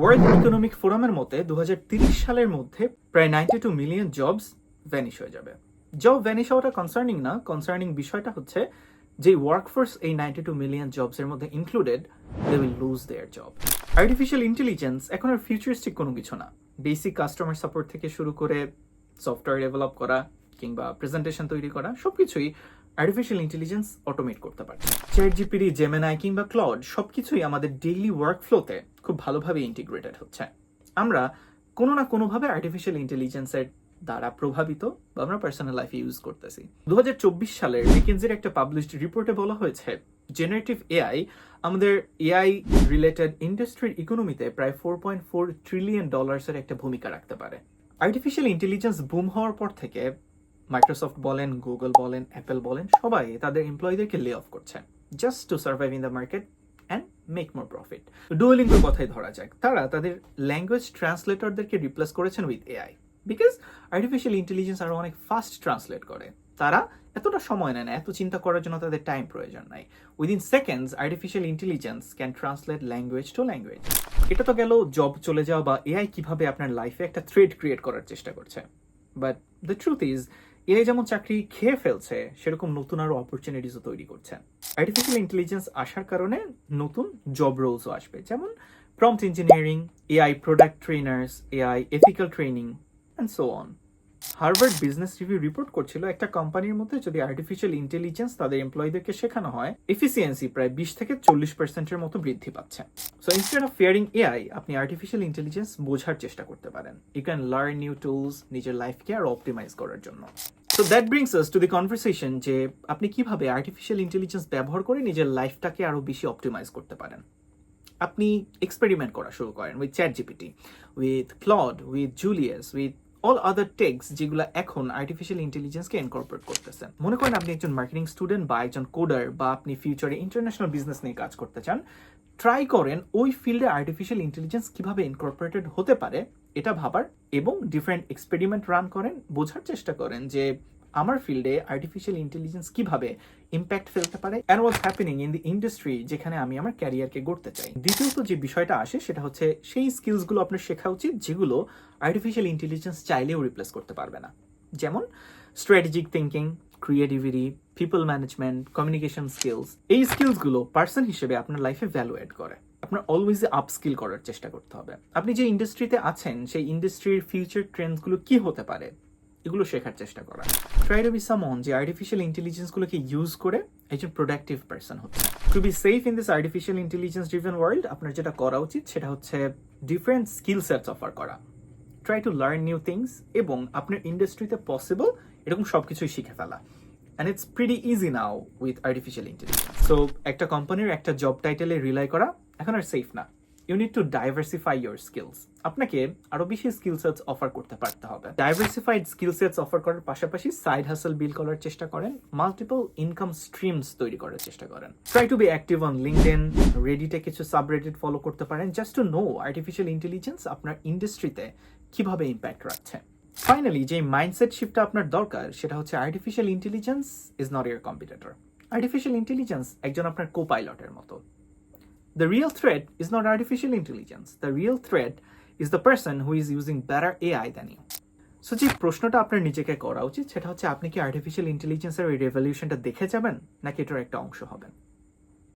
World economic ফোরামের মতে দু সালের মধ্যে প্রায় ninety two million jobs vanish হয়ে যাবে। জব ভ্যানিশ হওয়াটা কনসার্নিং না কনসার্নিং বিষয়টা হচ্ছে যে ওয়ার্কফোর্স এই নাইনটি টু মিলিয়ন জবস এর মধ্যে included they will lose their job artificial intelligence এখন আর ফিউচারিস্টিক কোনো কিছু না। বেসিক কাস্টমার সাপোর্ট থেকে শুরু করে সফটওয়্যার ডেভেলপ করা কিংবা প্রেজেন্টেশন তৈরি করা, সবকিছুই আর্টিফিশিয়াল ইন্টেলিজেন্স অটোমেট করতে পারে। চ্যাট জিপিডি জেমেনাই কিংবা ক্লড সবকিছুই আমাদের ডেইলি ওয়ার্কফ্লোতে খুব ভালোভাবে ইন্টিগ্রেটেড হচ্ছে। আমরা কোনো না কোনোভাবে আর্টিফিশিয়াল ইন্টেলিজেন্সের দ্বারা প্রভাবিত বা আমরা পার্সোনাল লাইফে ইউজ করতেছি। দু সালের মেকেন্সির একটা পাবলিশড রিপোর্টে বলা হয়েছে জেনারেটিভ এআই আমাদের এআই রিলেটেড ইন্ডাস্ট্রির ইকোনমিতে প্রায় ফোর পয়েন্ট ফোর ট্রিলিয়ন ডলার্সের একটা ভূমিকা রাখতে পারে। আর্টিফিশিয়াল ইন্টেলিজেন্স বুম হওয়ার পর থেকে মাইক্রোসফট বলেন গুগল বলেন অ্যাপেল বলেন, সবাই তাদের এমপ্লয়ীদেরকে লে অফ করছে just to survive in the market and make more profit ডুয়েলিঙ্গোর কথাই ধরা যাক। তারা তাদের ল্যাঙ্গুয়েজ ট্রান্সলেটরদেরকে রিপ্লেস করেছেন with AI because artificial intelligence আরও অনেক ফাস্ট ট্রান্সলেট করে। তারা এতটা সময় নেয় না, এত চিন্তা করার জন্য তাদের টাইম প্রয়োজন নাই। Within seconds artificial intelligence can translate language to language এটা তো গেল জব চলে যাওয়া বা এআই কীভাবে আপনার লাইফে একটা থ্রেড ক্রিয়েট করার চেষ্টা করছে। But the truth is AI যেমন চাকরি খেয়ে ফেলছে, সেরকম নতুন আরও অপরচুনিটিসও তৈরি করছে। আর্টিফিশিয়াল ইন্টেলিজেন্স আসার কারণে নতুন জব রোলসও আসবে, যেমন prompt engineering AI product trainers AI ethical training and so on Harvard business review report করছিল, একটা কোম্পানির মধ্যে যদি আর্টিফিশিয়াল ইন্টেলিজেন্স তাদের এমপ্লয়ীদেরকে শেখানো হয় এফিসিয়েন্সি প্রায় বিশ থেকে চল্লিশ পার্সেন্টের মতো বৃদ্ধি পাচ্ছে। So instead of fearing AI আপনি আর্টিফিশিয়াল ইন্টেলিজেন্স বোঝার চেষ্টা করতে পারেন। You can learn new tools নিজের লাইফকে আরও অপটিমাইজ করার জন্য। So that brings us to the conversation যে আপনি কীভাবে আর্টিফিশিয়াল ইন্টেলিজেন্স ব্যবহার করে নিজের লাইফটাকে আরও বেশি অপটিমাইজ করতে পারেন। আপনি এক্সপেরিমেন্ট করা শুরু করেন with ChatGPT with Claude with Julius with all other techs যেগুলো এখন আর্টিফিশিয়াল ইন্টেলিজেন্সকে ইনকর্পোরেট করতেছেন। মনে করেন আপনি একজন মার্কেটিং স্টুডেন্ট বা একজন কোডার বা আপনি ফিউচারে ইন্টারন্যাশনাল বিজনেস নিয়ে কাজ করতে চান ট্রাই করেন ওই ফিল্ডে আর্টিফিশিয়াল ইন্টেলিজেন্স কীভাবে ইনকর্পোরেটেড হতে পারে এটা ভাবার এবং ডিফারেন্ট এক্সপেরিমেন্ট রান করেন, বোঝার চেষ্টা করেন যে আমার ফিল্ডে আর্টিফিশিয়াল ইন্টেলিজেন্স কীভাবে ইম্প্যাক্ট ফেলতে পারে and was happening in the industry যেখানে আমি আমার ক্যারিয়ারকে গড়তে চাই। দ্বিতীয়ত যে বিষয়টা আসে সেটা হচ্ছে সেই স্কিলসগুলো আপনার শেখা উচিত যেগুলো আর্টিফিশিয়াল ইন্টেলিজেন্স চাইলেও রিপ্লেস করতে পারবে না। যেমন strategic thinking creativity people management communication skills এই স্কিলসগুলো পার্সন হিসেবে আপনার লাইফে ভ্যালু এড করে। আপনার অলওয়েজ আপ স্কিল করার চেষ্টা করতে হবে। আপনি যে ইন্ডাস্ট্রিতে আছেন সেই ইন্ডাস্ট্রির ফিউচার ট্রেন্ডসগুলো কি হতে পারে? এগুলো শেখার চেষ্টা করা। ট্রাই টু বি সামন যে আর্টিফিশিয়াল ইন্টেলিজেন্সগুলোকে ইউজ করে একজন প্রোডাক্টিভ পার্সন হচ্ছে to be safe in this artificial intelligence driven world আপনার যেটা করা উচিত সেটা হচ্ছে ডিফারেন্ট স্কিল সেটস অফার করা। Try to learn new things এবং আপনার ইন্ডাস্ট্রিতে পসিবল এরকম সব কিছুই শিখে ফেলা। And it's pretty easy now with artificial intelligence so একটা কোম্পানির একটা জব টাইটেলে রিলাই করা এখন আর সেফ না। You need to diversify your skills আপনাকে আরও বেশি স্কিল সেটস অফার করতে পারতে হবে। ডাইভার্সিফাইড স্কিল সেটস অফার করার পাশাপাশি সাইড হাসল বিল করার চেষ্টা করেন মাল্টিপল ইনকাম স্ট্রিমস তৈরি করার চেষ্টা করেন। Try to be active on LinkedIn রেডিটে কিছু সাবরেডিট ফলো করতে পারেন just to know artificial intelligence আপনার ইন্ডাস্ট্রিতে কীভাবে ইম্প্যাক্ট রাখছে। ফাইনালি যে মাইন্ডসেট শিফটটা আপনার দরকার, সেটা হচ্ছে artificial intelligence is not your competitor artificial intelligence একজন আপনার কো পাইলটের মতো। The real threat is not artificial intelligence. The real threat is the person who is using better AI than you. So যে প্রশ্নটা আপনার নিজেকে করা উচিত সেটা হচ্ছে আপনি কি আর্টিফিশিয়াল ইন্টেলিজেন্সের ওই রেভলিউশনটা দেখে যাবেন নাকি এটার একটা অংশ হবেন